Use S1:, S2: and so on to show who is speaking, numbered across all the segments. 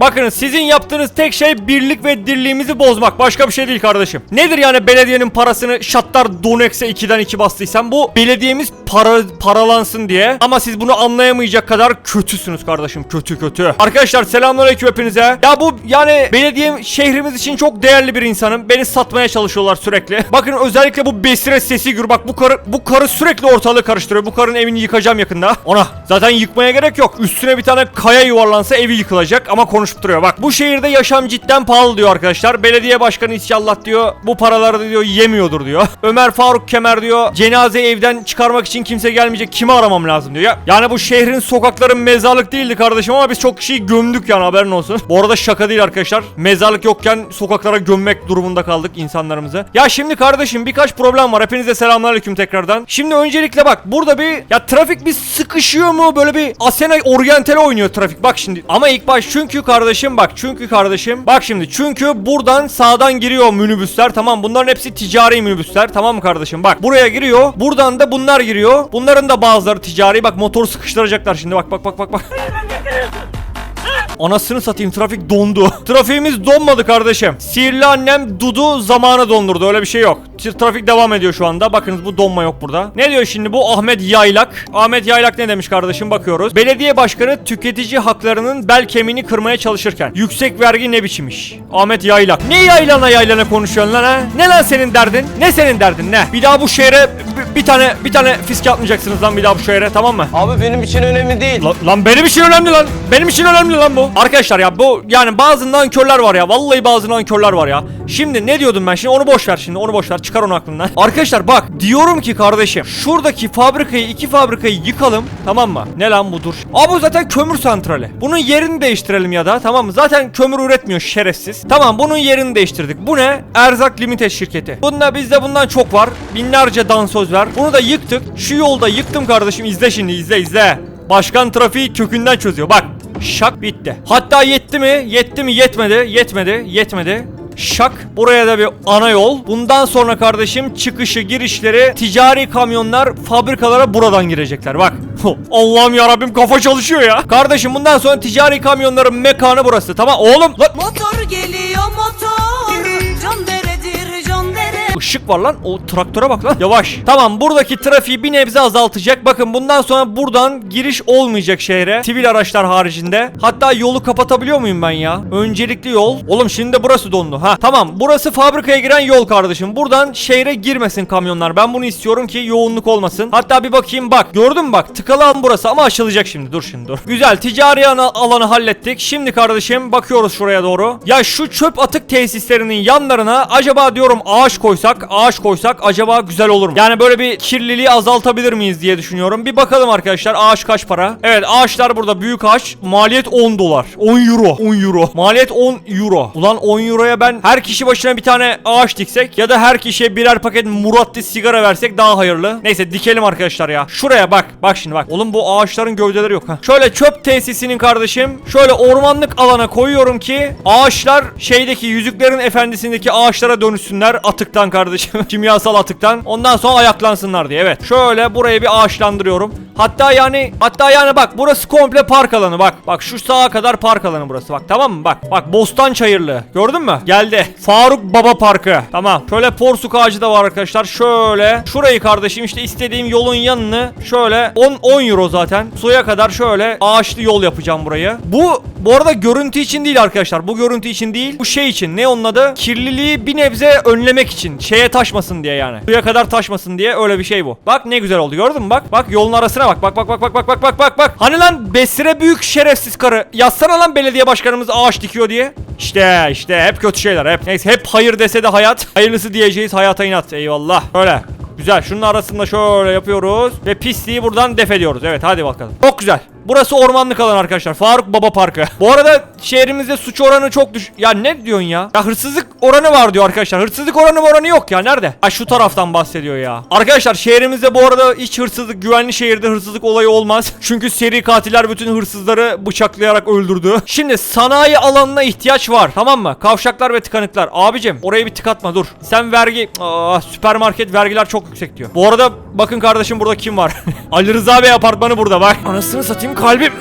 S1: Bakın sizin yaptığınız tek şey birlik ve dirliğimizi bozmak. Başka bir şey değil kardeşim. Nedir yani belediyenin parasını şatlar Donex'e 2'den 2 bastıysan bu belediyemiz para paralansın diye. Ama siz bunu anlayamayacak kadar kötüsünüz kardeşim. Kötü kötü. Arkadaşlar selamünaleyküm hepinize. Ya bu yani belediye şehrimiz için çok değerli bir insanım. Beni satmaya çalışıyorlar sürekli. Bakın özellikle bu Besire sesi gür. Bak bu karı bu karı sürekli ortalığı karıştırıyor. Bu karın evini yıkacağım yakında. Ona zaten yıkmaya gerek yok. Üstüne bir tane kaya yuvarlansa evi yıkılacak ama konuşup duruyor. Bak bu şehirde yaşam cidden pahalı diyor arkadaşlar. Belediye başkanı inşallah diyor bu paraları diyor yemiyordur diyor. Ömer Faruk Kemer diyor cenazeyi evden çıkarmak için kimse gelmeyecek. Kimi aramam lazım diyor. Ya, yani bu şehrin sokakları mezarlık değildi kardeşim ama biz çok kişiyi gömdük yani haberin olsun. Bu arada şaka değil arkadaşlar. Mezarlık yokken sokaklara gömmek durumunda kaldık insanlarımızı. Ya şimdi kardeşim birkaç problem var. Hepinize selamünaleyküm tekrardan. Şimdi öncelikle bak burada bir ya trafik bir sıkışıyor mu? Böyle bir Asena oryantale oynuyor trafik. Bak şimdi ama ilk baş çünkü kardeşim bak çünkü kardeşim bak şimdi çünkü buradan sağdan giriyor minibüsler tamam bunların hepsi ticari minibüsler tamam mı kardeşim bak buraya giriyor buradan da bunlar giriyor bunların da bazıları ticari bak motoru sıkıştıracaklar şimdi bak bak bak bak bak Anasını satayım trafik dondu. Trafiğimiz donmadı kardeşim. Sihirli annem Dudu zamanı dondurdu öyle bir şey yok. T- Trafik devam ediyor şu anda. Bakınız bu donma yok burada. Ne diyor şimdi bu Ahmet Yaylak? Ahmet Yaylak ne demiş kardeşim bakıyoruz. Belediye başkanı tüketici haklarının bel kemiğini kırmaya çalışırken yüksek vergi ne biçim iş? Ahmet Yaylak. Ne yaylana yaylana konuşuyorsun lan ha? Ne lan senin derdin? Ne senin derdin ne? Bir daha bu şehre bir, tane bir tane fiske atmayacaksınız lan bir daha bu şehre tamam mı?
S2: Abi benim için önemli değil.
S1: Lan, lan benim için önemli lan. Benim için önemli lan bu. Arkadaşlar ya bu yani bazı nankörler var ya. Vallahi bazı nankörler var ya. Şimdi ne diyordum ben şimdi onu boş ver şimdi onu boş ver çıkar onu aklından. Arkadaşlar bak diyorum ki kardeşim şuradaki fabrikayı iki fabrikayı yıkalım tamam mı? Ne lan bu. Aa bu zaten kömür santrali. Bunun yerini değiştirelim ya da tamam mı? Zaten kömür üretmiyor şerefsiz. Tamam bunun yerini değiştirdik. Bu ne? Erzak Limited şirketi. Bunda bizde bundan çok var. Binlerce dansöz var. Bunu da yıktık. Şu yolda yıktım kardeşim izle şimdi izle izle. Başkan trafiği kökünden çözüyor. Bak şak bitti. Hatta yetti mi? Yetti mi? Yetmedi. Yetmedi. Yetmedi. Şak. Buraya da bir ana yol. Bundan sonra kardeşim çıkışı girişleri ticari kamyonlar fabrikalara buradan girecekler. Bak. Allah'ım ya Rabbim kafa çalışıyor ya. Kardeşim bundan sonra ticari kamyonların mekanı burası. Tamam oğlum. Lan
S3: Motor geliyor motor
S1: Işık var lan. O traktöre bak lan. Yavaş. Tamam buradaki trafiği bir nebze azaltacak. Bakın bundan sonra buradan giriş olmayacak şehre. Sivil araçlar haricinde. Hatta yolu kapatabiliyor muyum ben ya? Öncelikli yol. Oğlum şimdi de burası dondu. Ha tamam. Burası fabrikaya giren yol kardeşim. Buradan şehre girmesin kamyonlar. Ben bunu istiyorum ki yoğunluk olmasın. Hatta bir bakayım bak. Gördün mü bak. Tıkalı alan burası ama açılacak şimdi. Dur şimdi dur. Güzel. Ticari alanı hallettik. Şimdi kardeşim bakıyoruz şuraya doğru. Ya şu çöp atık tesislerinin yanlarına acaba diyorum ağaç koysak, ağaç koysak acaba güzel olur mu? Yani böyle bir kirliliği azaltabilir miyiz diye düşünüyorum. Bir bakalım arkadaşlar ağaç kaç para? Evet ağaçlar burada büyük ağaç. Maliyet 10 dolar. 10 euro. 10 euro. Maliyet 10 euro. Ulan 10 euroya ben her kişi başına bir tane ağaç diksek ya da her kişiye birer paket Muratti sigara versek daha hayırlı. Neyse dikelim arkadaşlar ya. Şuraya bak. Bak şimdi bak. Oğlum bu ağaçların gövdeleri yok ha. Şöyle çöp tesisinin kardeşim şöyle ormanlık alana koyuyorum ki ağaçlar şeydeki yüzüklerin efendisindeki ağaçlara dönüşsünler atıktan kardeşim. Kimyasal atıktan. Ondan sonra ayaklansınlar diye. Evet. Şöyle burayı bir ağaçlandırıyorum. Hatta yani hatta yani bak burası komple park alanı bak. Bak şu sağa kadar park alanı burası bak tamam mı? Bak bak Bostan Çayırlı. Gördün mü? Geldi. Faruk Baba Parkı. Tamam. Şöyle porsuk ağacı da var arkadaşlar. Şöyle şurayı kardeşim işte istediğim yolun yanını şöyle 10 10 euro zaten. Suya kadar şöyle ağaçlı yol yapacağım burayı. Bu bu arada görüntü için değil arkadaşlar. Bu görüntü için değil. Bu şey için. Ne onun adı? Kirliliği bir nebze önlemek için. Şeye taşmasın diye yani. Suya kadar taşmasın diye öyle bir şey bu. Bak ne güzel oldu. Gördün mü? Bak. Bak yolun arasına bak. Bak bak bak bak bak bak bak bak bak. Hani lan Besire büyük şerefsiz karı. Yazsana lan belediye başkanımız ağaç dikiyor diye. İşte işte hep kötü şeyler hep. Neyse hep hayır dese de hayat. Hayırlısı diyeceğiz hayata inat. Eyvallah. Öyle. Güzel. Şunun arasında şöyle yapıyoruz. Ve pisliği buradan def ediyoruz. Evet hadi bakalım. Çok güzel. Burası ormanlık alan arkadaşlar. Faruk Baba Parkı. Bu arada şehrimizde suç oranı çok düş... Ya ne diyorsun ya? Ya hırsızlık oranı var diyor arkadaşlar. Hırsızlık oranı oranı yok ya. Nerede? Ha şu taraftan bahsediyor ya. Arkadaşlar şehrimizde bu arada hiç hırsızlık, güvenli şehirde hırsızlık olayı olmaz. Çünkü seri katiller bütün hırsızları bıçaklayarak öldürdü. Şimdi sanayi alanına ihtiyaç var. Tamam mı? Kavşaklar ve tıkanıklar. Abicim orayı bir tıkatma dur. Sen vergi... Aa, süpermarket vergiler çok yüksek diyor. Bu arada bakın kardeşim burada kim var? Ali Rıza Bey apartmanı burada bak. Anasını satayım kalbim.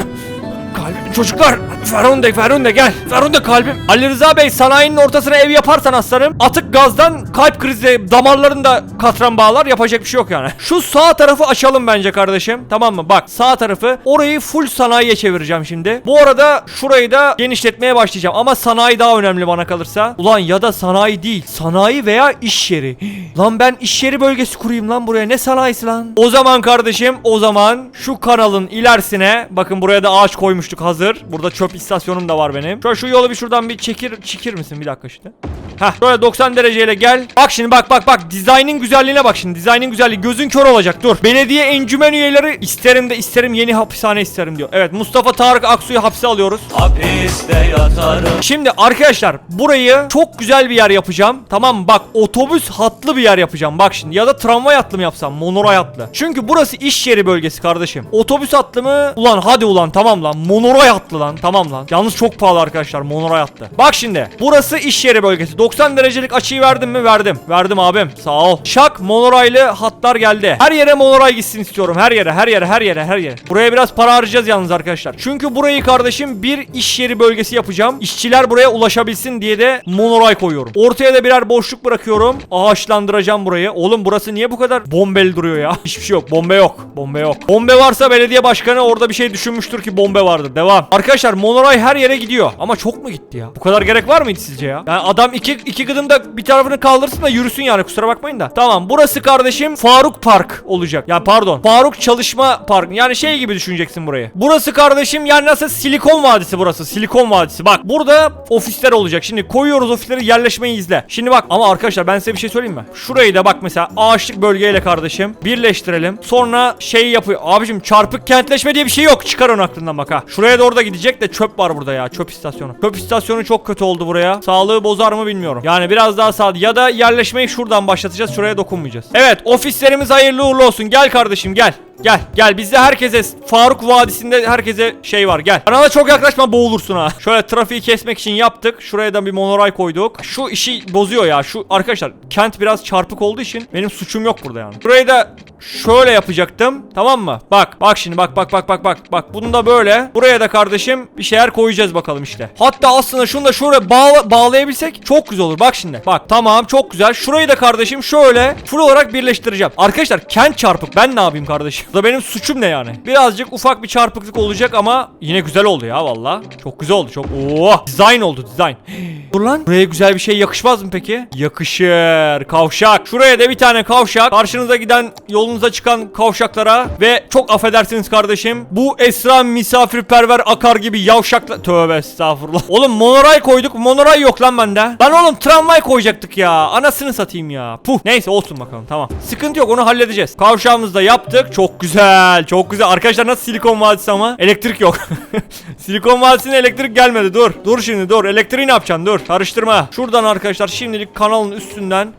S1: Kalbim. Çocuklar Ferhunde Ferhunde gel. Ferhunde kalbim. Ali Rıza Bey sanayinin ortasına ev yaparsan aslanım atık gazdan kalp krizi damarlarında katran bağlar yapacak bir şey yok yani. Şu sağ tarafı açalım bence kardeşim. Tamam mı? Bak sağ tarafı orayı full sanayiye çevireceğim şimdi. Bu arada şurayı da genişletmeye başlayacağım ama sanayi daha önemli bana kalırsa. Ulan ya da sanayi değil. Sanayi veya iş yeri. lan ben iş yeri bölgesi kurayım lan buraya. Ne sanayisi lan? O zaman kardeşim o zaman şu kanalın ilerisine bakın buraya da ağaç koymuştuk hazır. Burada çöp istasyonum da var benim. Şöyle şu yolu bir şuradan bir çekir çekir misin bir dakika işte. Heh şöyle 90 dereceyle gel. Bak şimdi bak bak bak dizaynın güzelliğine bak şimdi. Dizaynın güzelliği gözün kör olacak dur. Belediye encümen üyeleri isterim de isterim yeni hapishane isterim diyor. Evet Mustafa Tarık Aksu'yu hapse alıyoruz.
S2: Hapiste yatarım
S1: Şimdi arkadaşlar burayı çok güzel bir yer yapacağım. Tamam? Bak otobüs hatlı bir yer yapacağım. Bak şimdi ya da tramvay hatlı mı yapsam? Monoray hatlı. Çünkü burası iş yeri bölgesi kardeşim. Otobüs hatlı mı? Ulan hadi ulan tamam lan. Monoray hatlı lan. Tamam lan. Yalnız çok pahalı arkadaşlar monoray hatlı. Bak şimdi burası iş yeri bölgesi. 90 derecelik açıyı verdim mi? Verdim. Verdim abim. Sağ ol. Şak monoraylı hatlar geldi. Her yere monoray gitsin istiyorum. Her yere, her yere, her yere, her yere. Buraya biraz para harcayacağız yalnız arkadaşlar. Çünkü burayı kardeşim bir iş yeri bölgesi yapacağım. İşçiler buraya ulaşabilsin diye de monoray koyuyorum. Ortaya da birer boşluk bırakıyorum. Ağaçlandıracağım burayı. Oğlum burası niye bu kadar bombeli duruyor ya? Hiçbir şey yok. Bombe yok. Bombe yok. Bombe varsa belediye başkanı orada bir şey düşünmüştür ki bombe vardır. Devam. Arkadaşlar monoray her yere gidiyor. Ama çok mu gitti ya? Bu kadar gerek var mıydı sizce ya? Yani adam iki, iki gıdımda bir tarafını kaldırsın da yürüsün yani kusura bakmayın da. Tamam burası kardeşim Faruk Park olacak. Ya pardon. Faruk Çalışma Park. Yani şey gibi düşüneceksin burayı. Burası kardeşim yani nasıl Silikon Vadisi burası. Silikon Vadisi. Bak burada ofisler olacak. Şimdi koyuyoruz ofisleri yerleşmeyi izle. Şimdi bak ama arkadaşlar ben size bir şey söyleyeyim mi? Şurayı da bak mesela ağaçlık bölgeyle kardeşim birleştirelim. Sonra şey yapıyor. Abicim çarpık kentleşme diye bir şey yok. Çıkar onu aklından bak ha. Şuraya doğru da gidecek de çöp var burada ya. Çöp istasyonu. Çöp istasyonu çok kötü oldu buraya. Sağlığı bozar mı bilmiyorum. Yani biraz daha sağ ya da yerleşmeyi şuradan başlatacağız. Şuraya dokunmayacağız. Evet ofislerimiz hayırlı uğurlu olsun. Gel kardeşim gel. Gel gel bizde herkese Faruk Vadisi'nde herkese şey var gel. Kanala çok yaklaşma boğulursun ha. Şöyle trafiği kesmek için yaptık. Şuraya da bir monoray koyduk. Şu işi bozuyor ya. Şu arkadaşlar kent biraz çarpık olduğu için benim suçum yok burada yani. Burayı da şöyle yapacaktım. Tamam mı? Bak bak şimdi bak bak bak bak bak. Bak bunu da böyle. Buraya da kardeşim bir şeyler koyacağız bakalım işte. Hatta aslında şunu da şuraya bağla bağlayabilsek çok güzel olur. Bak şimdi. Bak tamam çok güzel. Şurayı da kardeşim şöyle full olarak birleştireceğim. Arkadaşlar kent çarpık. Ben ne yapayım kardeşim? Da benim suçum ne yani? Birazcık ufak bir çarpıklık olacak ama yine güzel oldu ya valla. Çok güzel oldu. Çok Oo, design oldu design. Dur lan. Buraya güzel bir şey yakışmaz mı peki? Yakışır. Kavşak. Şuraya da bir tane kavşak. Karşınıza giden yolunuza çıkan kavşaklara ve çok affedersiniz kardeşim. Bu Esra misafirperver akar gibi yavşakla... Tövbe estağfurullah. Oğlum monoray koyduk. Monoray yok lan bende. Lan oğlum tramvay koyacaktık ya. Anasını satayım ya. Puh. Neyse olsun bakalım tamam. Sıkıntı yok onu halledeceğiz. Kavşağımızı da yaptık. Çok güzel. Çok güzel. Arkadaşlar nasıl silikon vadisi ama? Elektrik yok. silikon vadisine elektrik gelmedi. Dur. Dur şimdi dur. Elektriği ne yapacaksın? Dur. Karıştırma. Şuradan arkadaşlar şimdilik kanalın üstünden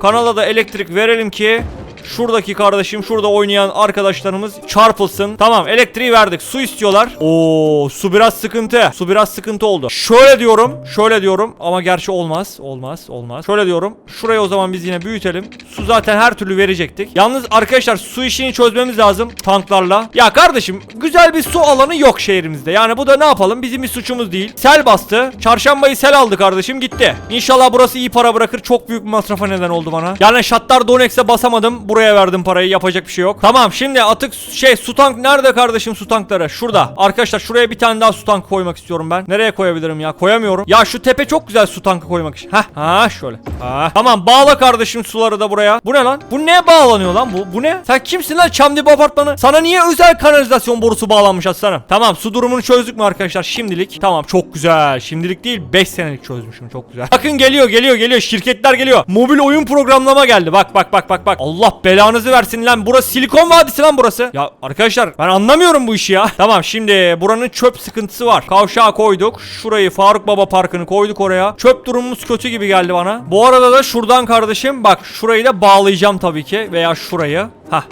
S1: kanala da elektrik verelim ki Şuradaki kardeşim şurada oynayan arkadaşlarımız çarpılsın. Tamam elektriği verdik. Su istiyorlar. Oo su biraz sıkıntı. Su biraz sıkıntı oldu. Şöyle diyorum. Şöyle diyorum ama gerçi olmaz. Olmaz. Olmaz. Şöyle diyorum. Şurayı o zaman biz yine büyütelim. Su zaten her türlü verecektik. Yalnız arkadaşlar su işini çözmemiz lazım tanklarla. Ya kardeşim güzel bir su alanı yok şehrimizde. Yani bu da ne yapalım? Bizim bir suçumuz değil. Sel bastı. Çarşambayı sel aldı kardeşim gitti. İnşallah burası iyi para bırakır. Çok büyük bir masrafa neden oldu bana. Yani şatlar Donex'e basamadım. Buraya verdim parayı. Yapacak bir şey yok. Tamam şimdi atık şey su tank nerede kardeşim su tankları? Şurada. Arkadaşlar şuraya bir tane daha su tankı koymak istiyorum ben. Nereye koyabilirim ya? Koyamıyorum. Ya şu tepe çok güzel su tankı koymak için. Hah. Ha şöyle. Ha. Tamam bağla kardeşim suları da buraya. Bu ne lan? Bu ne bağlanıyor lan bu? Bu ne? Sen kimsin lan Çamdibi apartmanı? Sana niye özel kanalizasyon borusu bağlanmış aslanım? Tamam su durumunu çözdük mü arkadaşlar? Şimdilik. Tamam çok güzel. Şimdilik değil 5 senelik çözmüşüm. Çok güzel. Bakın geliyor geliyor geliyor. Şirketler geliyor. Mobil oyun programlama geldi. Bak bak bak bak bak. Allah belanızı versin lan. Burası Silikon Vadisi lan burası. Ya arkadaşlar ben anlamıyorum bu işi ya. Tamam şimdi buranın çöp sıkıntısı var. Kavşağı koyduk. Şurayı Faruk Baba Parkı'nı koyduk oraya. Çöp durumumuz kötü gibi geldi bana. Bu arada da şuradan kardeşim bak şurayı da bağlayacağım tabii ki. Veya şurayı. Hah.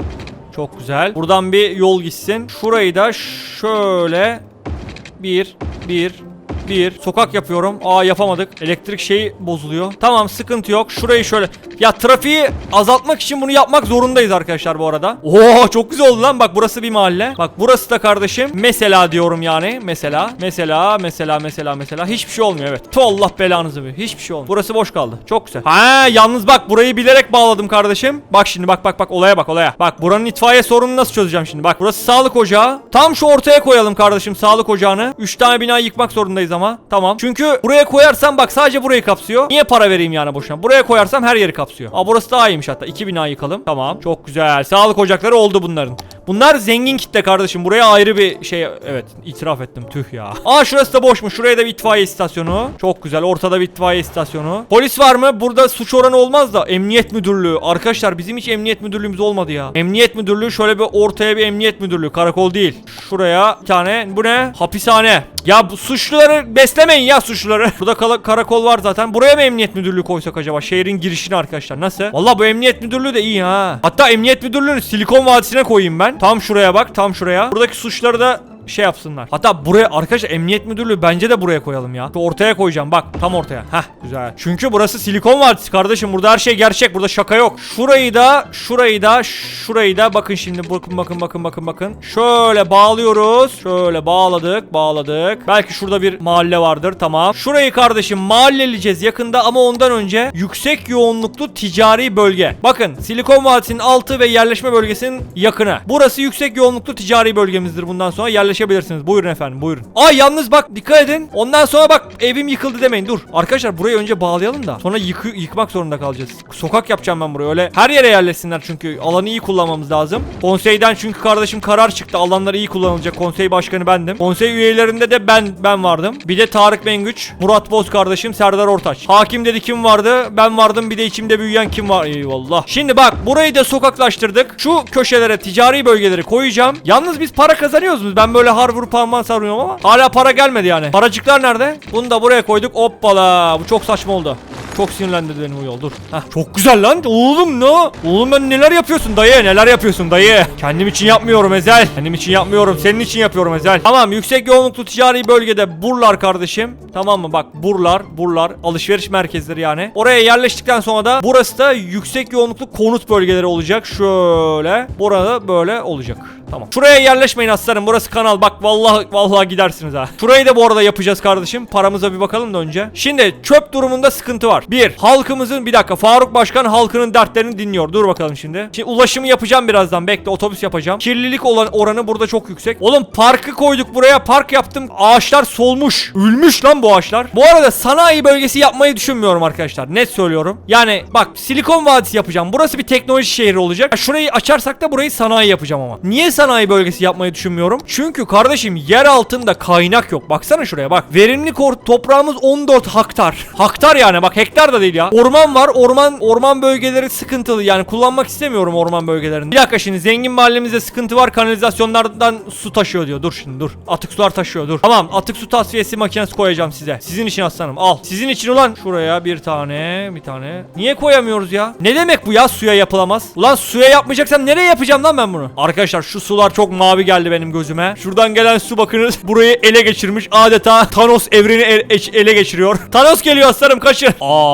S1: Çok güzel. Buradan bir yol gitsin. Şurayı da şöyle bir, bir, Bir. Sokak yapıyorum. Aa yapamadık. Elektrik şeyi bozuluyor. Tamam sıkıntı yok. Şurayı şöyle. Ya trafiği azaltmak için bunu yapmak zorundayız arkadaşlar bu arada. Oo çok güzel oldu lan. Bak burası bir mahalle. Bak burası da kardeşim. Mesela diyorum yani. Mesela. Mesela. Mesela. Mesela. Mesela. Hiçbir şey olmuyor evet. Tu Allah belanızı bir. Hiçbir şey olmuyor. Burası boş kaldı. Çok güzel. Ha yalnız bak burayı bilerek bağladım kardeşim. Bak şimdi bak bak bak olaya bak olaya. Bak buranın itfaiye sorununu nasıl çözeceğim şimdi. Bak burası sağlık ocağı. Tam şu ortaya koyalım kardeşim sağlık ocağını. 3 tane bina yıkmak zorundayız ama. Tamam. Çünkü buraya koyarsam bak sadece burayı kapsıyor. Niye para vereyim yani boşuna? Buraya koyarsam her yeri kapsıyor. Aa burası daha iyiymiş hatta. 2 bina yıkalım. Tamam. Çok güzel. Sağlık ocakları oldu bunların. Bunlar zengin kitle kardeşim. Buraya ayrı bir şey evet itiraf ettim. Tüh ya. Aa şurası da boşmuş. Şuraya da bir itfaiye istasyonu. Çok güzel. Ortada bir itfaiye istasyonu. Polis var mı? Burada suç oranı olmaz da emniyet müdürlüğü. Arkadaşlar bizim hiç emniyet müdürlüğümüz olmadı ya. Emniyet müdürlüğü şöyle bir ortaya bir emniyet müdürlüğü. Karakol değil. Şuraya bir tane. Bu ne? Hapishane. Ya bu suçluları beslemeyin ya suçluları. Burada karakol var zaten. Buraya mı emniyet müdürlüğü koysak acaba? Şehrin girişine arkadaşlar. Nasıl? Valla bu emniyet müdürlüğü de iyi ha. Hatta emniyet müdürlüğünü Silikon Vadisi'ne koyayım ben. Tam şuraya bak. Tam şuraya. Buradaki suçları da şey yapsınlar. Hatta buraya arkadaşlar emniyet müdürlüğü bence de buraya koyalım ya. Şu ortaya koyacağım bak tam ortaya. Heh güzel. Çünkü burası silikon vadisi kardeşim. Burada her şey gerçek. Burada şaka yok. Şurayı da şurayı da şurayı da bakın şimdi bakın bakın bakın bakın bakın. Şöyle bağlıyoruz. Şöyle bağladık bağladık. Belki şurada bir mahalle vardır tamam. Şurayı kardeşim mahalleleyeceğiz yakında ama ondan önce yüksek yoğunluklu ticari bölge. Bakın silikon vadisinin altı ve yerleşme bölgesinin yakını. Burası yüksek yoğunluklu ticari bölgemizdir bundan sonra yerleşebilirsiniz. Buyurun efendim buyurun. Ay yalnız bak dikkat edin. Ondan sonra bak evim yıkıldı demeyin dur. Arkadaşlar burayı önce bağlayalım da sonra yıkı- yıkmak zorunda kalacağız. Sokak yapacağım ben buraya öyle. Her yere yerleşsinler çünkü alanı iyi kullanmamız lazım. Konseyden çünkü kardeşim karar çıktı. Alanlar iyi kullanılacak. Konsey başkanı bendim. Konsey üyelerinde de ben ben vardım. Bir de Tarık Mengüç, Murat Boz kardeşim, Serdar Ortaç. Hakim dedi kim vardı? Ben vardım. Bir de içimde büyüyen kim var? Eyvallah. Şimdi bak burayı da sokaklaştırdık. Şu köşelere ticari bölgeleri koyacağım. Yalnız biz para kazanıyoruz mu? Ben böyle har vurup parmağın sarıyorum ama hala para gelmedi yani. Paracıklar nerede? Bunu da buraya koyduk. Hoppala. Bu çok saçma oldu. Çok sinirlendirdi beni bu yol dur. Heh, çok güzel lan. Oğlum ne? Oğlum ben neler yapıyorsun dayı? Neler yapıyorsun dayı? Kendim için yapmıyorum Ezel. Kendim için yapmıyorum. Senin için yapıyorum Ezel. Tamam yüksek yoğunluklu ticari bölgede Burlar kardeşim. Tamam mı? Bak Burlar, Burlar alışveriş merkezleri yani. Oraya yerleştikten sonra da burası da yüksek yoğunluklu konut bölgeleri olacak. Şöyle. Burada böyle olacak. Tamam. Şuraya yerleşmeyin aslanım. Burası kanal. Bak vallahi vallahi gidersiniz ha. Şurayı da bu arada yapacağız kardeşim. Paramıza bir bakalım da önce. Şimdi çöp durumunda sıkıntı var. Bir, halkımızın bir dakika. Faruk Başkan halkının dertlerini dinliyor. Dur bakalım şimdi. Şimdi ulaşımı yapacağım birazdan. Bekle otobüs yapacağım. Kirlilik olan oranı burada çok yüksek. Oğlum parkı koyduk buraya. Park yaptım. Ağaçlar solmuş. Ölmüş lan bu ağaçlar. Bu arada sanayi bölgesi yapmayı düşünmüyorum arkadaşlar. Net söylüyorum. Yani bak Silikon Vadisi yapacağım. Burası bir teknoloji şehri olacak. Şurayı açarsak da burayı sanayi yapacağım ama. Niye sanayi bölgesi yapmayı düşünmüyorum? Çünkü kardeşim yer altında kaynak yok. Baksana şuraya bak. Verimli toprağımız 14 hektar. Hektar yani bak hektar da değil ya. Orman var. Orman orman bölgeleri sıkıntılı. Yani kullanmak istemiyorum orman bölgelerini. Bir dakika şimdi zengin mahallemizde sıkıntı var. Kanalizasyonlardan su taşıyor diyor. Dur şimdi dur. Atık sular taşıyor dur. Tamam atık su tasfiyesi makinesi koyacağım size. Sizin için aslanım al. Sizin için ulan. Şuraya bir tane bir tane. Niye koyamıyoruz ya? Ne demek bu ya suya yapılamaz? Ulan suya yapmayacaksam nereye yapacağım lan ben bunu? Arkadaşlar şu sular çok mavi geldi benim gözüme. Şuradan gelen su bakınız burayı ele geçirmiş. Adeta Thanos evreni eç- ele geçiriyor. Thanos geliyor aslanım kaçın. Aa,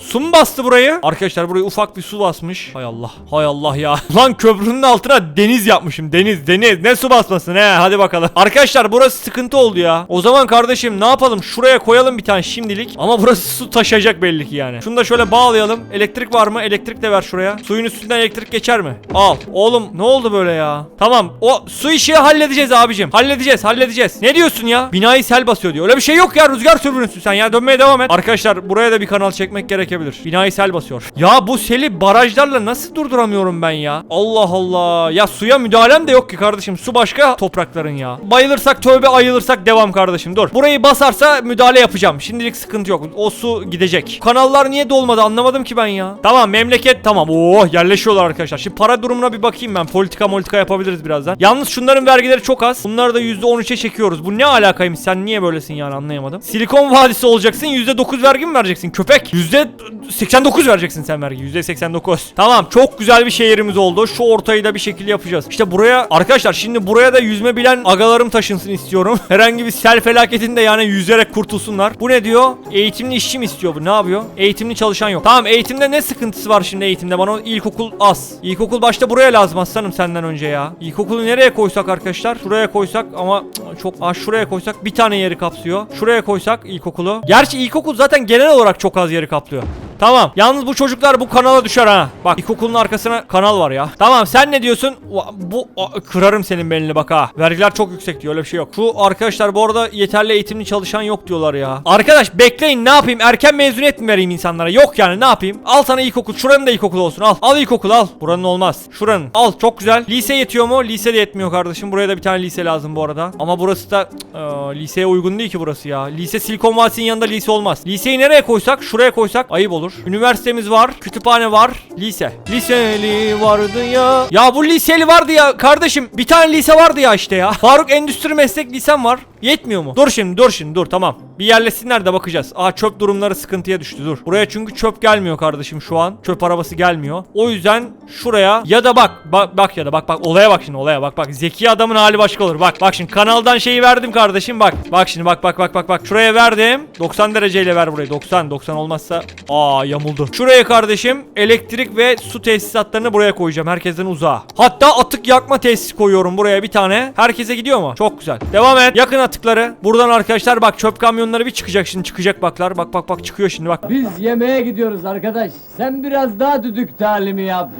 S1: su mu bastı burayı? Arkadaşlar burayı ufak bir su basmış. Hay Allah. Hay Allah ya. Lan köprünün altına deniz yapmışım. Deniz deniz. Ne su basmasın he. Hadi bakalım. Arkadaşlar burası sıkıntı oldu ya. O zaman kardeşim ne yapalım? Şuraya koyalım bir tane şimdilik. Ama burası su taşıyacak belli ki yani. Şunu da şöyle bağlayalım. Elektrik var mı? Elektrik de ver şuraya. Suyun üstünden elektrik geçer mi? Al. Oğlum ne oldu böyle ya? Tamam. O su işi halledeceğiz abicim. Halledeceğiz, halledeceğiz. Ne diyorsun ya? Binayı sel basıyor diyor. Öyle bir şey yok ya. Rüzgar türbünüsün sen ya. Dönmeye devam et. Arkadaşlar buraya da bir kanal çekmek gerekebilir. Binayı sel basıyor. Ya bu seli barajlarla nasıl durduramıyorum ben ya? Allah Allah. Ya suya müdahalem de yok ki kardeşim. Su başka toprakların ya. Bayılırsak tövbe ayılırsak devam kardeşim. Dur. Burayı basarsa müdahale yapacağım. Şimdilik sıkıntı yok. O su gidecek. Kanallar niye dolmadı anlamadım ki ben ya. Tamam memleket tamam. Oo yerleşiyorlar arkadaşlar. Şimdi para durumuna bir bakayım ben. Politika politika yapabiliriz birazdan. Yalnız şunların vergileri çok az. Bunları da %13'e çekiyoruz. Bu ne alakaymış? Sen niye böylesin yani anlayamadım. Silikon Vadisi olacaksın. %9 vergi mi? Vereceksin köpek. Yüzde 89 vereceksin sen vergi. Yüzde 89. Tamam çok güzel bir şehrimiz oldu. Şu ortayı da bir şekilde yapacağız. İşte buraya arkadaşlar şimdi buraya da yüzme bilen agalarım taşınsın istiyorum. Herhangi bir sel felaketinde yani yüzerek kurtulsunlar. Bu ne diyor? Eğitimli işçi mi istiyor bu? Ne yapıyor? Eğitimli çalışan yok. Tamam eğitimde ne sıkıntısı var şimdi eğitimde? Bana ilkokul az. İlkokul başta buraya lazım aslanım senden önce ya. İlkokulu nereye koysak arkadaşlar? Şuraya koysak ama çok az şuraya koysak bir tane yeri kapsıyor. Şuraya koysak ilkokulu. Gerçi ilkokul zaten genel olarak çok az yeri kaplıyor. Tamam. Yalnız bu çocuklar bu kanala düşer ha. Bak ilkokulun arkasına kanal var ya. Tamam sen ne diyorsun? Bu kırarım senin belini bak ha. Vergiler çok yüksek diyor öyle bir şey yok. Şu arkadaşlar bu arada yeterli eğitimli çalışan yok diyorlar ya. Arkadaş bekleyin ne yapayım? Erken mezuniyet mi vereyim insanlara? Yok yani ne yapayım? Al sana ilkokul. Şuranın da ilkokul olsun. Al. Al ilkokul al. Buranın olmaz. Şuranın. Al çok güzel. Lise yetiyor mu? Lise de yetmiyor kardeşim. Buraya da bir tane lise lazım bu arada. Ama burası da aa, liseye uygun değil ki burası ya. Lise Silikon Vadisi'nin yanında lise olmaz. Liseyi nereye koysak? Şuraya koysak ayıp olur. Üniversitemiz var. Kütüphane var. Lise. Liseli vardı ya. Ya bu liseli vardı ya kardeşim. Bir tane lise vardı ya işte ya. Faruk Endüstri Meslek Lisem var. Yetmiyor mu? Dur şimdi dur şimdi dur tamam. Bir yerleşsinler de bakacağız. Aa çöp durumları sıkıntıya düştü dur. Buraya çünkü çöp gelmiyor kardeşim şu an. Çöp arabası gelmiyor. O yüzden şuraya ya da bak bak, bak ya da bak bak olaya bak şimdi olaya bak bak. Zeki adamın hali başka olur. Bak bak şimdi kanaldan şeyi verdim kardeşim bak. Bak şimdi bak bak bak bak bak. Şuraya verdim. 90 dereceyle ver burayı. 90 90 olmazsa aa yamuldu. Şuraya kardeşim elektrik ve su tesisatlarını buraya koyacağım. Herkesten uzağa. Hatta atık yakma tesisi koyuyorum buraya bir tane. Herkese gidiyor mu? Çok güzel. Devam et. Yakın atıkları. Buradan arkadaşlar bak çöp kamyonları bir çıkacak şimdi çıkacak baklar. Bak bak bak çıkıyor şimdi bak.
S4: Biz yemeğe gidiyoruz arkadaş. Sen biraz daha düdük talimi yap.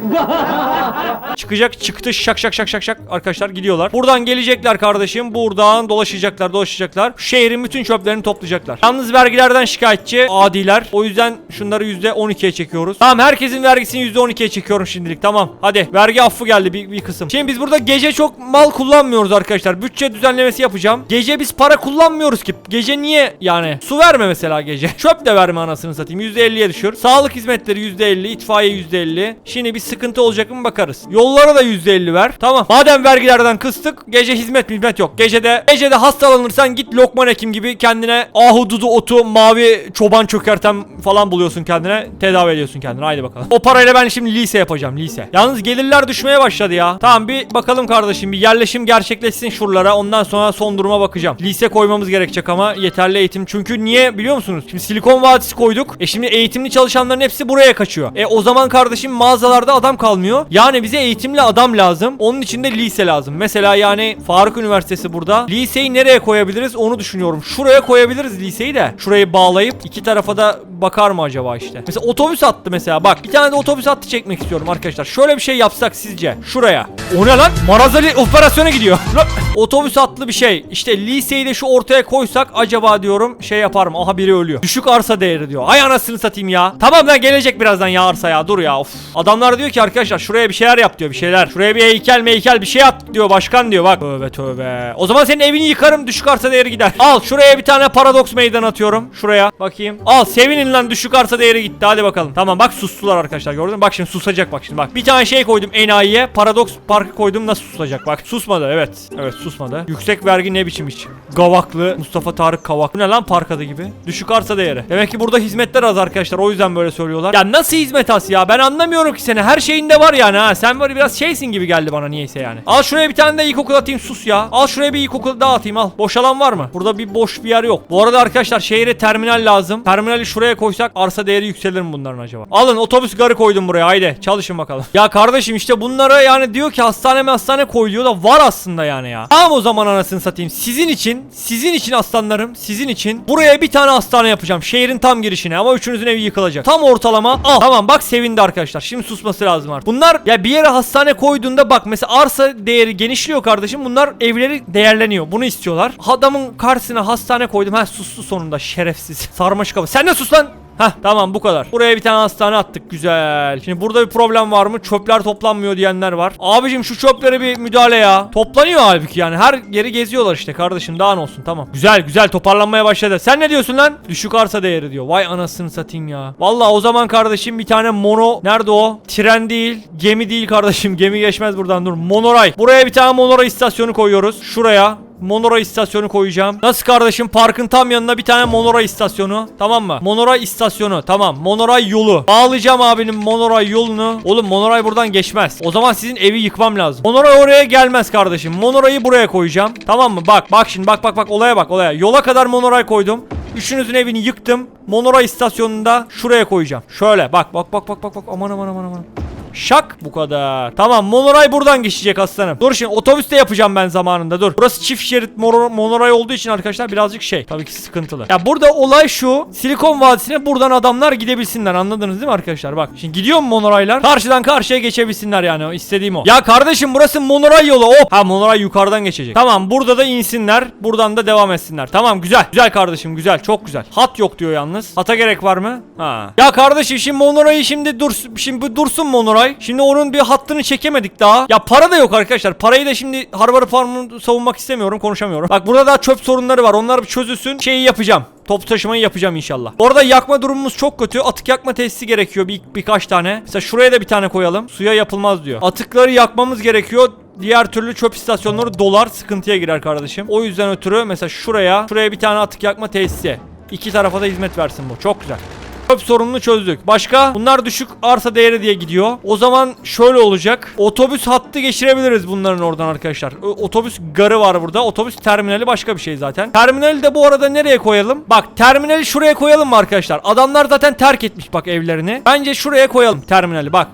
S1: Çıkacak çıktı şak şak şak şak şak arkadaşlar gidiyorlar. Buradan gelecekler kardeşim. Buradan dolaşacaklar dolaşacaklar. Şehrin bütün çöplerini toplayacaklar. Yalnız vergilerden şikayetçi adiler. O yüzden şunları %12'ye çekiyoruz. Tamam herkesin vergisini %12'ye çekiyorum şimdilik tamam. Hadi vergi affı geldi bir, bir kısım. Şimdi biz burada gece çok mal kullanmıyoruz arkadaşlar. Bütçe düzenlemesi yapacağım. Gece biz para kullanmıyoruz ki. Gece niye yani? Su verme mesela gece. Çöp de verme anasını satayım. %50'ye düşür. Sağlık hizmetleri %50, itfaiye %50. Şimdi bir sıkıntı olacak mı bakarız. Yollara da %50 ver. Tamam. Madem vergilerden kıstık gece hizmet hizmet yok. Gecede gecede hastalanırsan git Lokman Hekim gibi kendine ahududu otu mavi çoban çökerten falan buluyorsun kendine. Tedavi ediyorsun kendine. Haydi bakalım. O parayla ben şimdi lise yapacağım lise. Yalnız gelirler düşmeye başladı ya. Tamam bir bakalım kardeşim bir yerleşim gerçekleşsin şuralara. Ondan sonra son duruma bakacağım. Lise koymamız gerekecek ama yeterli eğitim. Çünkü niye biliyor musunuz? Şimdi Silikon Vadisi koyduk. E şimdi eğitimli çalışanların hepsi buraya kaçıyor. E o zaman kardeşim mağazalarda adam kalmıyor. Yani bize eğitimli adam lazım. Onun için de lise lazım. Mesela yani Faruk Üniversitesi burada. Liseyi nereye koyabiliriz onu düşünüyorum. Şuraya koyabiliriz liseyi de. Şurayı bağlayıp iki tarafa da bakar mı acaba işte. Mesela otobüs attı mesela. Bak bir tane de otobüs attı çekmek istiyorum arkadaşlar. Şöyle bir şey yapsak sizce. Şuraya. O ne lan? Marazali operasyona gidiyor. Otobüs atlı bir şey. İşte liseyi de şu ortaya koysak acaba diyorum şey yapar mı? Aha biri ölüyor. Düşük arsa değeri diyor. Ay anasını satayım ya. Tamam lan gelecek birazdan ya arsa ya. Dur ya. Of. Adamlar diyor ki arkadaşlar şuraya bir şeyler yap diyor bir şeyler. Şuraya bir heykel meykel bir şey at diyor başkan diyor bak. Tövbe tövbe. O zaman senin evini yıkarım düşük arsa değeri gider. Al şuraya bir tane paradoks meydan atıyorum. Şuraya bakayım. Al sevinin lan düşük arsa değeri gitti. Hadi bakalım. Tamam bak sustular arkadaşlar gördün mü? Bak şimdi susacak bak şimdi bak. Bir tane şey koydum enayiye. Paradoks parkı koydum nasıl susacak bak. Susmadı evet. Evet susmadı. Yüksek vergi ne biçim iş? Gavaklı Mustafa Tarık Kavak. Bu ne lan park adı gibi? Düşük arsa değeri. Demek ki burada hizmetler az arkadaşlar. O yüzden böyle söylüyorlar. Ya nasıl hizmet az ya? Ben anlamıyorum ki seni. Her şeyinde var yani ha. Sen böyle biraz şeysin gibi geldi bana niyeyse yani. Al şuraya bir tane de ilkokul atayım sus ya. Al şuraya bir ilkokul daha atayım al. Boş alan var mı? Burada bir boş bir yer yok. Bu arada arkadaşlar şehre terminal lazım. Terminali şuraya koysak arsa değeri yükselir mi bunların acaba? Alın otobüs garı koydum buraya haydi. Çalışın bakalım. Ya kardeşim işte bunlara yani diyor ki hastane hastane koy da var aslında yani ya. Tamam o zaman anasını satayım. Sizin için, sizin için aslanlarım, sizin için buraya bir tane hastane yapacağım. Şehrin tam girişine ama üçünüzün evi yıkılacak. Tam ortalama. Al. Tamam bak sevindi arkadaşlar. Şimdi susması lazım artık. Bunlar ya bir yere hastane koyduğunda bak mesela arsa değeri genişliyor kardeşim. Bunlar evleri değerleniyor. Bunu istiyorlar. Adamın karşısına hastane koydum. Ha sustu sonunda şerefsiz. Sarmaşık kafa. Sen ne sus lan? Hah tamam bu kadar. Buraya bir tane hastane attık güzel. Şimdi burada bir problem var mı? Çöpler toplanmıyor diyenler var. Abicim şu çöplere bir müdahale ya. Toplanıyor halbuki yani. Her yeri geziyorlar işte kardeşim daha ne olsun tamam. Güzel güzel toparlanmaya başladı. Sen ne diyorsun lan? Düşük arsa değeri diyor. Vay anasını satayım ya. Vallahi o zaman kardeşim bir tane mono nerede o? Tren değil, gemi değil kardeşim. Gemi geçmez buradan dur. Monoray. Buraya bir tane monoray istasyonu koyuyoruz. Şuraya monoray istasyonu koyacağım. Nasıl kardeşim? Parkın tam yanına bir tane monoray istasyonu. Tamam mı? Monoray istasyonu. Tamam. Monoray yolu. Bağlayacağım abinin monoray yolunu. Oğlum monoray buradan geçmez. O zaman sizin evi yıkmam lazım. Monoray oraya gelmez kardeşim. Monorayı buraya koyacağım. Tamam mı? Bak bak şimdi bak bak bak olaya bak olaya. Yola kadar monoray koydum. Üçünüzün evini yıktım. Monoray istasyonunu da şuraya koyacağım. Şöyle bak bak bak bak bak bak aman aman aman aman. Şak bu kadar. Tamam monoray buradan geçecek aslanım. Dur şimdi otobüste yapacağım ben zamanında dur. Burası çift şerit monoray olduğu için arkadaşlar birazcık şey tabii ki sıkıntılı. Ya burada olay şu. Silikon Vadisi'ne buradan adamlar gidebilsinler anladınız değil mi arkadaşlar? Bak şimdi gidiyor mu monoraylar? Karşıdan karşıya geçebilsinler yani o istediğim o. Ya kardeşim burası monoray yolu hop. Ha monoray yukarıdan geçecek. Tamam burada da insinler. Buradan da devam etsinler. Tamam güzel. Güzel kardeşim güzel çok güzel. Hat yok diyor yalnız. Hata gerek var mı? Ha. Ya kardeşim şimdi monorayı şimdi dur şimdi dursun monoray. Şimdi onun bir hattını çekemedik daha. Ya para da yok arkadaşlar. Parayı da şimdi Harvard Farm'ı savunmak istemiyorum. Konuşamıyorum. Bak burada daha çöp sorunları var. Onlar çözülsün. Şeyi yapacağım. Top taşımayı yapacağım inşallah. Orada yakma durumumuz çok kötü. Atık yakma tesisi gerekiyor bir, birkaç tane. Mesela şuraya da bir tane koyalım. Suya yapılmaz diyor. Atıkları yakmamız gerekiyor. Diğer türlü çöp istasyonları dolar sıkıntıya girer kardeşim. O yüzden ötürü mesela şuraya şuraya bir tane atık yakma tesisi. İki tarafa da hizmet versin bu. Çok güzel. Çöp sorununu çözdük. Başka? Bunlar düşük arsa değeri diye gidiyor. O zaman şöyle olacak. Otobüs hattı geçirebiliriz bunların oradan arkadaşlar. Otobüs garı var burada. Otobüs terminali başka bir şey zaten. Terminali de bu arada nereye koyalım? Bak terminali şuraya koyalım mı arkadaşlar? Adamlar zaten terk etmiş bak evlerini. Bence şuraya koyalım terminali. Bak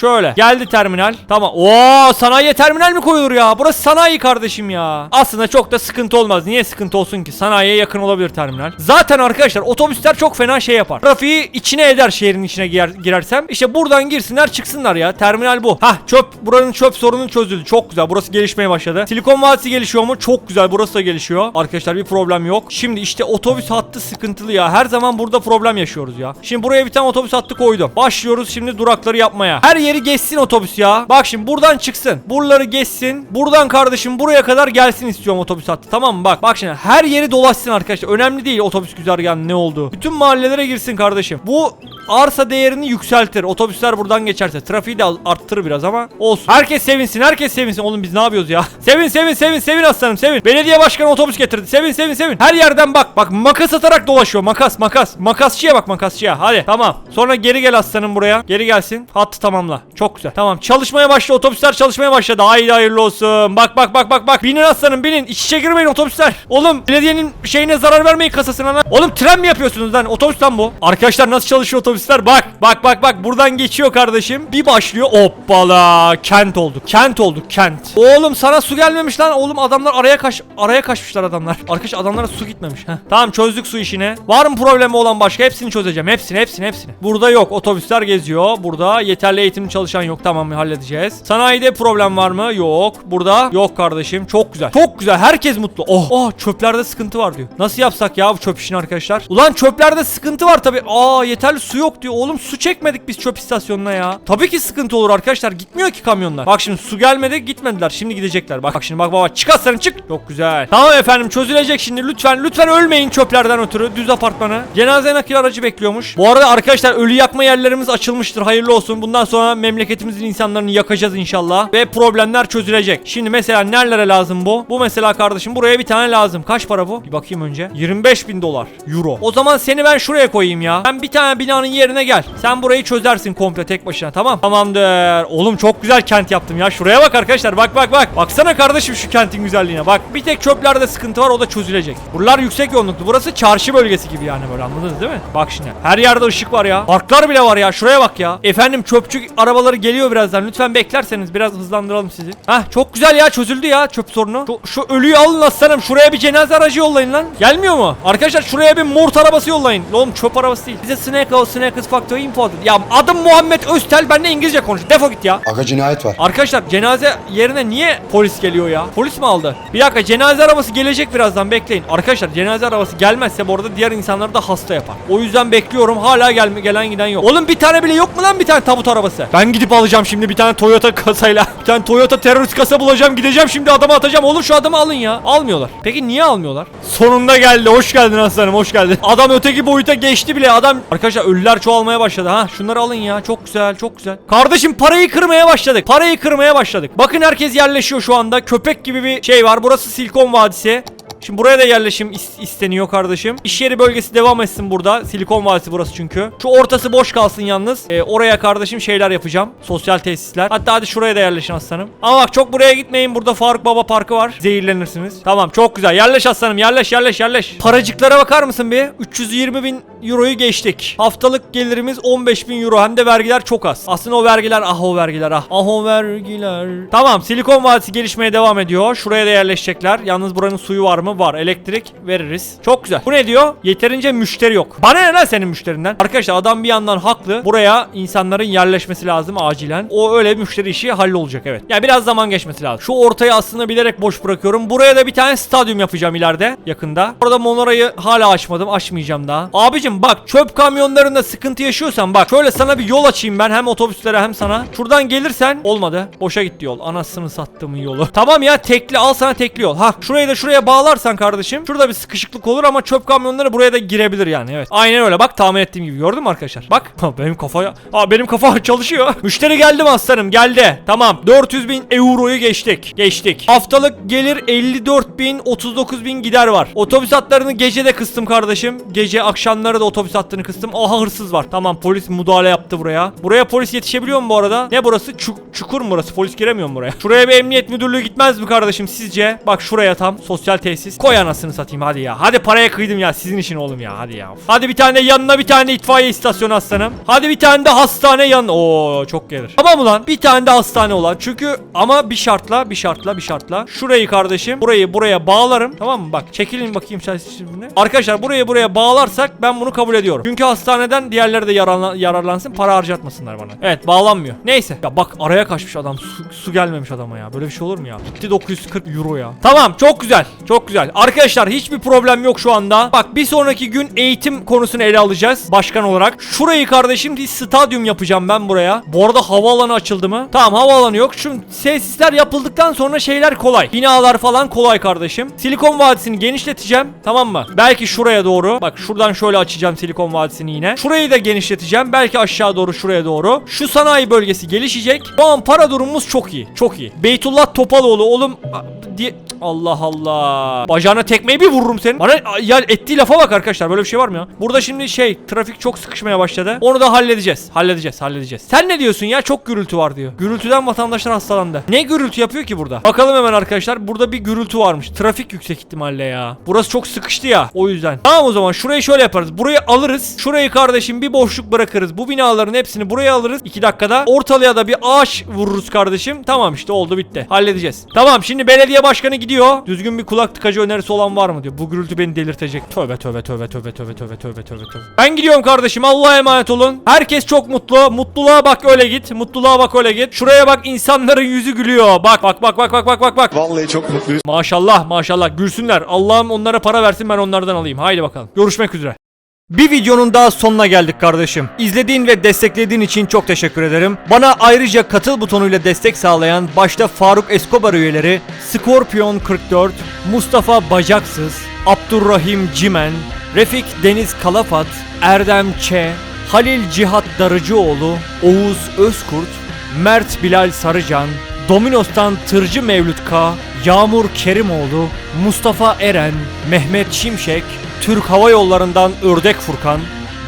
S1: şöyle. Geldi terminal. Tamam. Oo sanayiye terminal mi koyulur ya? Burası sanayi kardeşim ya. Aslında çok da sıkıntı olmaz. Niye sıkıntı olsun ki? Sanayiye yakın olabilir terminal. Zaten arkadaşlar otobüsler çok fena şey yapar. Trafiği içine eder şehrin içine girer, girersem. İşte buradan girsinler çıksınlar ya. Terminal bu. Hah çöp. Buranın çöp sorunu çözüldü. Çok güzel. Burası gelişmeye başladı. Silikon Vadisi gelişiyor mu? Çok güzel. Burası da gelişiyor. Arkadaşlar bir problem yok. Şimdi işte otobüs hattı sıkıntılı ya. Her zaman burada problem yaşıyoruz ya. Şimdi buraya bir tane otobüs hattı koydum. Başlıyoruz şimdi durakları yapmaya. Her yeri geçsin otobüs ya. Bak şimdi buradan çıksın. Buraları geçsin. Buradan kardeşim buraya kadar gelsin istiyorum otobüs hattı. Tamam mı? Bak bak şimdi her yeri dolaşsın arkadaşlar. Önemli değil otobüs güzergahının ne olduğu. Bütün mahallelere girsin kardeşim. Bu arsa değerini yükseltir. Otobüsler buradan geçerse. Trafiği de arttırır biraz ama olsun. Herkes sevinsin. Herkes sevinsin. Oğlum biz ne yapıyoruz ya? Sevin sevin sevin sevin aslanım sevin. Belediye başkanı otobüs getirdi. Sevin sevin sevin. Her yerden bak. Bak makas atarak dolaşıyor. Makas makas. Makasçıya bak makasçıya. Hadi tamam. Sonra geri gel aslanım buraya. Geri gelsin. Hattı tamamla. Çok güzel. Tamam. Çalışmaya başla. Otobüsler çalışmaya başladı. Haydi hayırlı olsun. Bak bak bak bak bak. Binin aslanım binin. İç içe girmeyin otobüsler. Oğlum belediyenin şeyine zarar vermeyin kasasına lan. Oğlum tren mi yapıyorsunuz lan? Otobüs lan bu. Arkadaşlar nasıl çalışıyor otobüsler? Bak bak bak bak. Buradan geçiyor kardeşim. Bir başlıyor. Hoppala. Kent olduk. Kent olduk. Kent. Oğlum sana su gelmemiş lan. Oğlum adamlar araya kaç araya kaçmışlar adamlar. Arkadaş adamlara su gitmemiş. Heh. Tamam çözdük su işini. Var mı problemi olan başka? Hepsini çözeceğim. Hepsini hepsini hepsini. Burada yok. Otobüsler geziyor. Burada yeterli eğitimli çalışan yok. Tamam halledeceğiz. Sanayide problem var mı? Yok. Burada yok kardeşim. Çok güzel. Çok güzel. Herkes mutlu. Oh. Oh çöplerde sıkıntı var diyor. Nasıl yapsak ya bu çöp işini arkadaşlar? Ulan çöplerde sıkıntı var tabi. Aa yeterli su yok diyor. Oğlum su çekmedik biz çöp istasyonuna ya. Tabii ki sıkıntı olur arkadaşlar. Gitmiyor ki kamyonlar. Bak şimdi su gelmedi gitmediler. Şimdi gidecekler. Bak, bak şimdi bak baba çık aslanım çık. Çok güzel. Tamam efendim çözülecek şimdi. Lütfen lütfen ölmeyin çöplerden ötürü. Düz apartmanı. Cenaze nakil aracı bekliyormuş. Bu arada arkadaşlar ölü yakma yerlerimiz açılmıştır. Hayırlı olsun. Bundan sonra memleketimizin insanlarını yakacağız inşallah. Ve problemler çözülecek. Şimdi mesela nerelere lazım bu? Bu mesela kardeşim buraya bir tane lazım. Kaç para bu? Bir bakayım önce. 25 bin dolar. Euro. O zaman seni ben şuraya koyayım ya. Sen bir tane binanın yerine gel. Sen burayı çözersin komple tek başına tamam. Tamamdır. Oğlum çok güzel kent yaptım ya. Şuraya bak arkadaşlar. Bak bak bak. Baksana kardeşim şu kentin güzelliğine. Bak bir tek çöplerde sıkıntı var o da çözülecek. Buralar yüksek yoğunluklu. Burası çarşı bölgesi gibi yani böyle anladınız değil mi? Bak şimdi. Her yerde ışık var ya. Parklar bile var ya. Şuraya bak ya. Efendim çöpçü arabaları geliyor birazdan. Lütfen beklerseniz biraz hızlandıralım sizi. Hah çok güzel ya çözüldü ya çöp sorunu. Şu, şu ölüyü alın aslanım. Şuraya bir cenaze aracı yollayın lan. Gelmiyor mu? Arkadaşlar şuraya bir mort arabası yollayın. Oğlum çöp arabası değil. Bize Snake House Snake's Factory Imported. Ya adım Muhammed Öztel. Ben de İngilizce konuşuyorum. Defol git ya.
S5: Aga cinayet var.
S1: Arkadaşlar cenaze yerine niye polis geliyor ya? Polis mi aldı? Bir dakika cenaze arabası gelecek birazdan bekleyin. Arkadaşlar cenaze arabası gelmezse bu arada diğer insanları da hasta yapar. O yüzden bekliyorum hala gelme gelen giden yok. Oğlum bir tane bile yok mu lan bir tane tabut arabası? Ben gidip alacağım şimdi bir tane Toyota kasayla. Bir tane Toyota terörist kasa bulacağım gideceğim şimdi adamı atacağım. Oğlum şu adamı alın ya. Almıyorlar. Peki niye almıyorlar? Sonunda geldi. Hoş geldin aslanım hoş geldin. Adam öteki boyuta geçti bile. Adam arkadaşlar ölüler çoğalmaya başladı ha. Şunları alın ya. Çok güzel, çok güzel. Kardeşim parayı kırmaya başladık. Parayı kırmaya başladık. Bakın herkes yerleşiyor şu anda. Köpek gibi bir şey var. Burası Silikon Vadisi. Şimdi buraya da yerleşim is- isteniyor kardeşim. İş yeri bölgesi devam etsin burada. Silikon Vadisi burası çünkü. Şu ortası boş kalsın yalnız. Ee, oraya kardeşim şeyler yapacağım. Sosyal tesisler. Hatta hadi şuraya da yerleşin aslanım. Ama bak çok buraya gitmeyin. Burada Faruk Baba Parkı var. Zehirlenirsiniz. Tamam çok güzel. Yerleş aslanım. Yerleş yerleş yerleş. Paracıklara bakar mısın bir? 320 bin euroyu geçtik. Haftalık gelirimiz 15 bin euro. Hem de vergiler çok az. Aslında o vergiler ah o vergiler ah. Ah o vergiler. Tamam Silikon Vadisi gelişmeye devam ediyor. Şuraya da yerleşecekler. Yalnız buranın suyu var mı? Var. Elektrik veririz. Çok güzel. Bu ne diyor? Yeterince müşteri yok. Bana ne lan senin müşterinden? Arkadaşlar adam bir yandan haklı. Buraya insanların yerleşmesi lazım acilen. O öyle müşteri işi hallolacak evet. Ya biraz zaman geçmesi lazım. Şu ortayı aslında bilerek boş bırakıyorum. Buraya da bir tane stadyum yapacağım ileride yakında. Orada Monora'yı hala açmadım. Açmayacağım daha. Abicim bak çöp kamyonlarında sıkıntı yaşıyorsan bak şöyle sana bir yol açayım ben hem otobüslere hem sana. Şuradan gelirsen olmadı. Boşa gitti yol. Anasını sattığımın yolu. Tamam ya tekli al sana tekli yol. Ha şurayı da şuraya bağlarsan kardeşim. Şurada bir sıkışıklık olur ama çöp kamyonları buraya da girebilir yani. Evet. Aynen öyle. Bak tahmin ettiğim gibi. Gördün mü arkadaşlar? Bak. Benim kafa Aa, benim kafa çalışıyor. Müşteri geldi mi aslanım? Geldi. Tamam. 400 bin euroyu geçtik. Geçtik. Haftalık gelir 54 bin 39 bin gider var. Otobüs hatlarını gece de kıstım kardeşim. Gece akşamları da otobüs hattını kıstım. Aha hırsız var. Tamam polis müdahale yaptı buraya. Buraya polis yetişebiliyor mu bu arada? Ne burası? Çuk- çukur mu burası? Polis giremiyor mu buraya? Şuraya bir emniyet müdürlüğü gitmez mi kardeşim sizce? Bak şuraya tam sosyal tesis. Koy anasını satayım hadi ya. Hadi paraya kıydım ya sizin için oğlum ya hadi ya. Hadi bir tane yanına bir tane itfaiye istasyonu aslanım. Hadi bir tane de hastane yan. Oo çok gelir. Tamam ulan bir tane de hastane olan. Çünkü ama bir şartla bir şartla bir şartla. Şurayı kardeşim burayı buraya bağlarım. Tamam mı? Bak çekilin bakayım sen şimdi. Arkadaşlar burayı buraya bağlarsak ben bunu kabul ediyorum. Çünkü hastaneden diğerleri de yararlan- yararlansın para harcatmasınlar bana. Evet bağlanmıyor. Neyse. Ya bak araya kaçmış adam. Su, su gelmemiş adama ya. Böyle bir şey olur mu ya? Gitti 940 euro ya. Tamam çok güzel. Çok güzel. Arkadaşlar hiçbir problem yok şu anda. Bak bir sonraki gün eğitim konusunu ele alacağız başkan olarak. Şurayı kardeşim bir stadyum yapacağım ben buraya. Bu arada havaalanı açıldı mı? Tamam havaalanı yok. Şu tesisler yapıldıktan sonra şeyler kolay. Binalar falan kolay kardeşim. Silikon Vadisi'ni genişleteceğim. Tamam mı? Belki şuraya doğru. Bak şuradan şöyle açacağım Silikon Vadisi'ni yine. Şurayı da genişleteceğim. Belki aşağı doğru şuraya doğru. Şu sanayi bölgesi gelişecek. Şu an para durumumuz çok iyi. Çok iyi. Beytullah Topaloğlu oğlum diye Allah Allah. Bacağına tekmeyi bir vururum senin. Bana ya ettiği lafa bak arkadaşlar. Böyle bir şey var mı ya? Burada şimdi şey trafik çok sıkışmaya başladı. Onu da halledeceğiz. Halledeceğiz, halledeceğiz. Sen ne diyorsun ya? Çok gürültü var diyor. Gürültüden vatandaşlar hastalandı. Ne gürültü yapıyor ki burada? Bakalım hemen arkadaşlar. Burada bir gürültü varmış. Trafik yüksek ihtimalle ya. Burası çok sıkıştı ya. O yüzden. Tamam o zaman şurayı şöyle yaparız. Burayı alırız. Şurayı kardeşim bir boşluk bırakırız. Bu binaların hepsini buraya alırız. 2 dakikada. Ortalığa da bir ağaç vururuz kardeşim. Tamam işte oldu bitti. Halledeceğiz. Tamam şimdi belediye başkanı gidiyor. Düzgün bir kulak tıkacı önerisi olan var mı diyor. Bu gürültü beni delirtecek. Tövbe tövbe tövbe tövbe tövbe tövbe tövbe tövbe tövbe. Ben gidiyorum kardeşim. Allah'a emanet olun. Herkes çok mutlu. Mutluluğa bak öyle git. Mutluluğa bak öyle git. Şuraya bak insanların yüzü gülüyor. Bak bak bak bak bak bak bak bak.
S5: Vallahi çok mutluyuz.
S1: Maşallah maşallah gülsünler. Allah'ım onlara para versin ben onlardan alayım. Haydi bakalım. Görüşmek üzere. Bir videonun daha sonuna geldik kardeşim. İzlediğin ve desteklediğin için çok teşekkür ederim. Bana ayrıca katıl butonuyla destek sağlayan başta Faruk Escobar üyeleri Scorpion 44, Mustafa Bacaksız, Abdurrahim Cimen, Refik Deniz Kalafat, Erdem Ç, Halil Cihat Darıcıoğlu, Oğuz Özkurt, Mert Bilal Sarıcan, Dominos'tan Tırcı Mevlüt K, Yağmur Kerimoğlu, Mustafa Eren, Mehmet Şimşek, Türk Hava Yolları'ndan Ördek Furkan,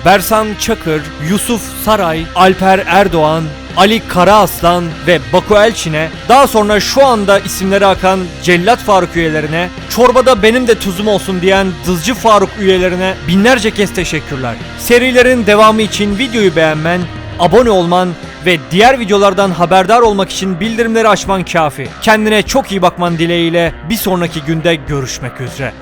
S1: Bersan Çakır, Yusuf Saray, Alper Erdoğan, Ali Karaaslan ve Baku Elçin'e, daha sonra şu anda isimleri akan Cellat Faruk üyelerine, çorbada benim de tuzum olsun diyen Dızcı Faruk üyelerine binlerce kez teşekkürler. Serilerin devamı için videoyu beğenmen, abone olman ve diğer videolardan haberdar olmak için bildirimleri açman kafi. Kendine çok iyi bakman dileğiyle bir sonraki günde görüşmek üzere.